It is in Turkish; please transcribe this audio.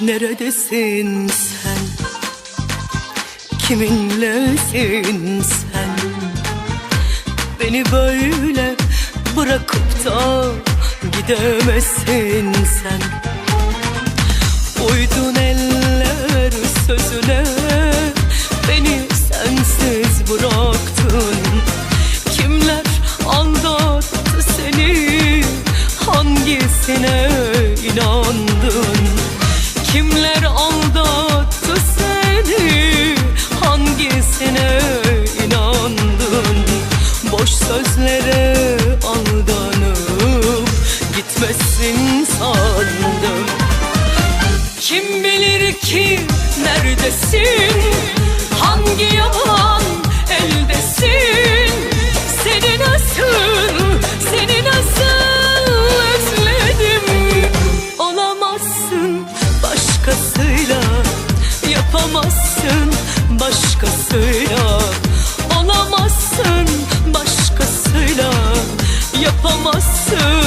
Neredesin sen? Kiminlesin sen? Beni böyle bırakıp da gidemezsin sen Uydun eller sözüne Beni sensiz bıraktın Kimler aldattı seni Hangisine inandın Hangisine inandın Boş sözlere aldanıp Gitmezsin sandım. Kim bilir ki neredesin? Hangi yalan eldesin? Seni nasıl, seni nasıl özledim? Olamazsın başkasıyla Yapamazsın başkasıyla Olamazsın başkasıyla Yapamazsın